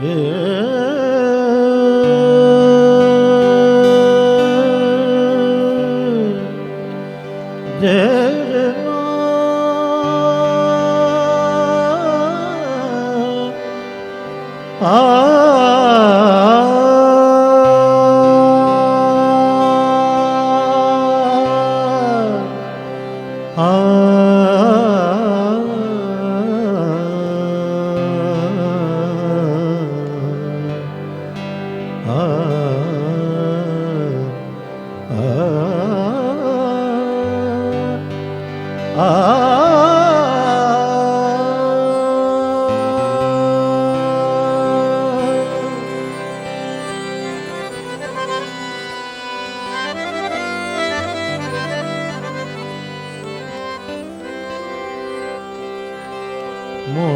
嗯。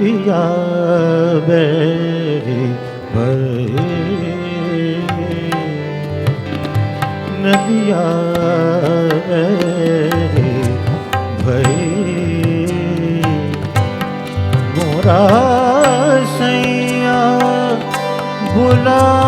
ਨਦੀਆ ਬੇਰੀ ਮੋਰਾ ਸਈਆ ਬੁਲਾ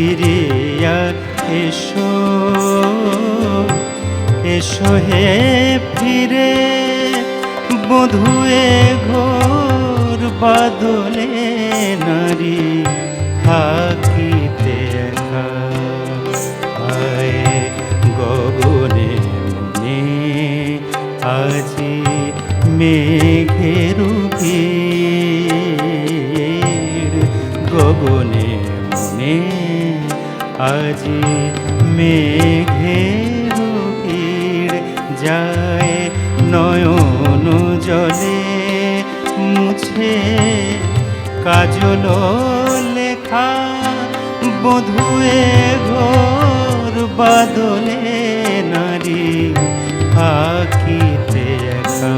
ফিরে এসো এসো হে ফিরে বধুয়ে ঘোর বাদলে নারী থাকিতে আয় গগনে মনে, আজি মেঘের গগনে মনে আজি মেঘের ভিড় যায় নয়ন জলে মুছে কাজল লেখা বধুয়ে ঘোর বাদলে নারী একা।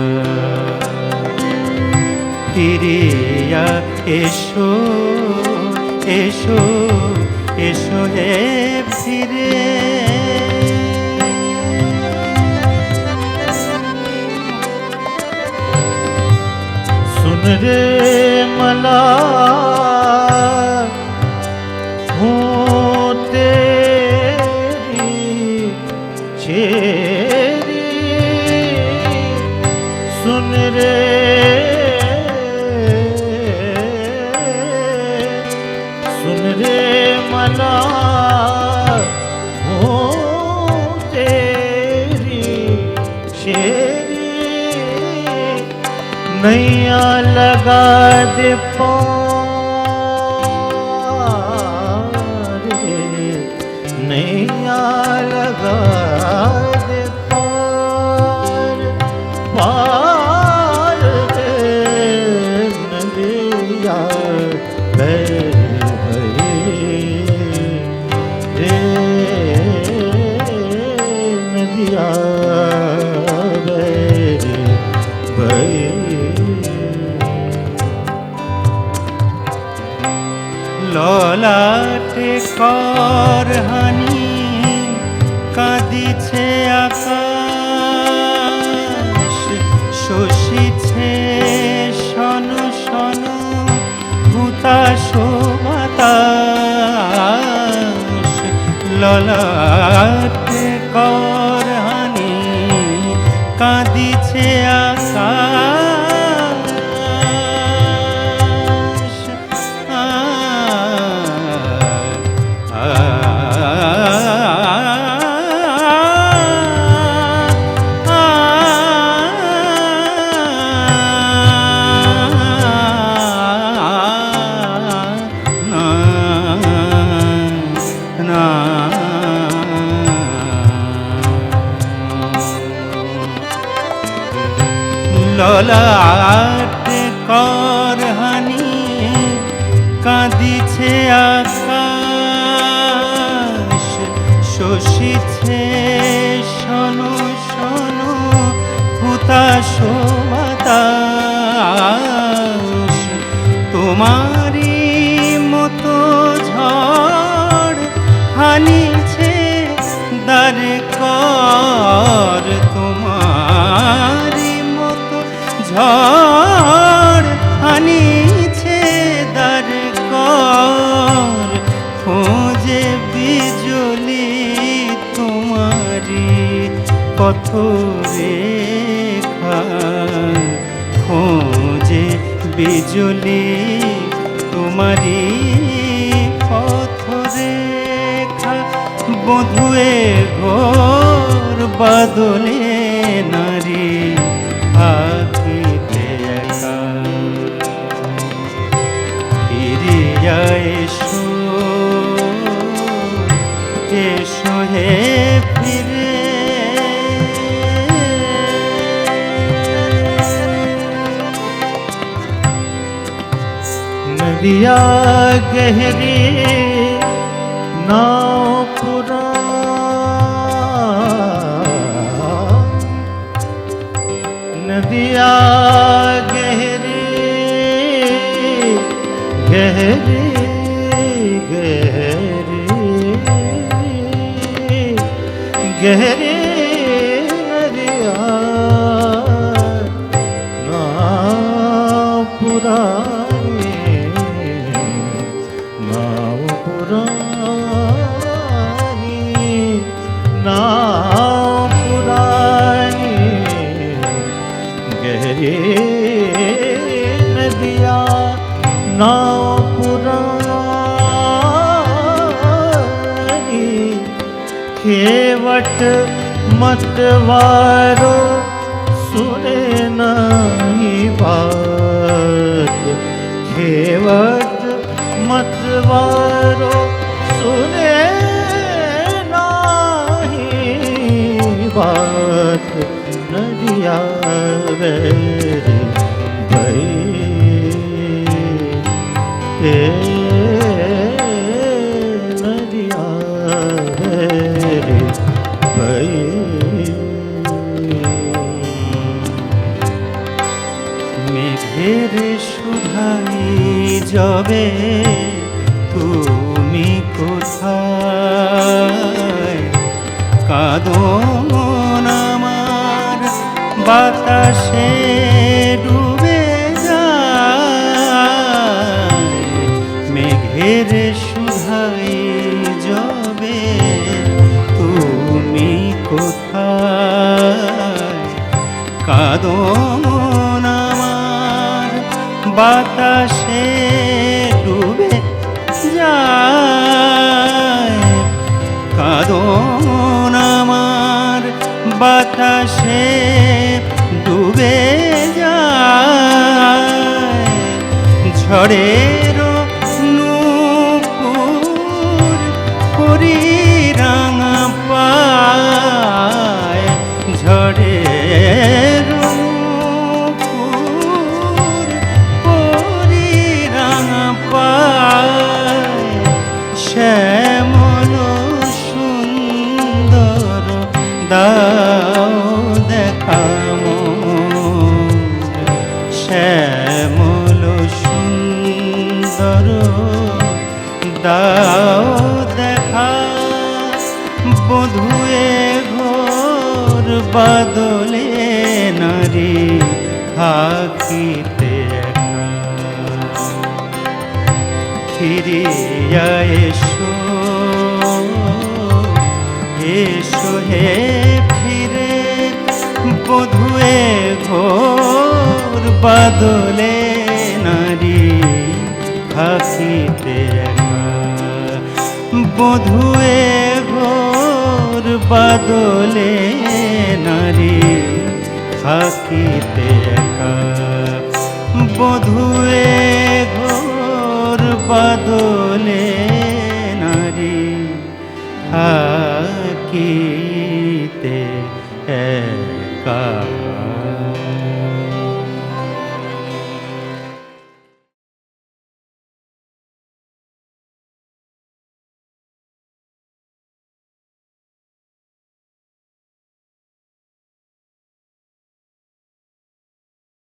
ফিরিয়া এসো এসো। এসো হে ফিরে सुन रे मला ਨਈਆ ਲਗਾ ਦੇ ਪਾਰੇ ਨਈਆ ਲਗਾ ਦੇ ਪਾਰ। ਪਾਰ ਨਈਆ ਬੈ ললাট কর হানি কাঁদিছে আকাশ শোষিছে সনু সনু হুতাশ শোভাতা তোমারই পথ রেখা খোঁজে বিজলি তোমারি পথ রেখা বধুয়ে ঘোর বাদলে নারী नदिया गहरी नाव पुरा। नदिया गहरी गहरी गहरी। गहरी नदिया नाव पुरानी नाव पुरानी खेवट मतवारो सुने नहीं बात। खेवट मतवारो মেঘের সুধাই যবে তুমি কোথায়? কাঁদো আমার বাতাসে ডুবে মেঘের সুধাই যবে তুমি কোথায়? বাতাসে ডুবে যায়। কাদন আমার বাতাসে ডুবে যায়। ঝড়ের বাদলে নারী থাকিতে। ফিরিয়া এসো এসো হে ফিরে বধুয়ে ঘোর বাদলে নারী থাকিতে বধুয়ে ঘোর বাদলে নারী থাকিতে একা। বধুয়ে ঘোর বাদলে নারী থাকিতে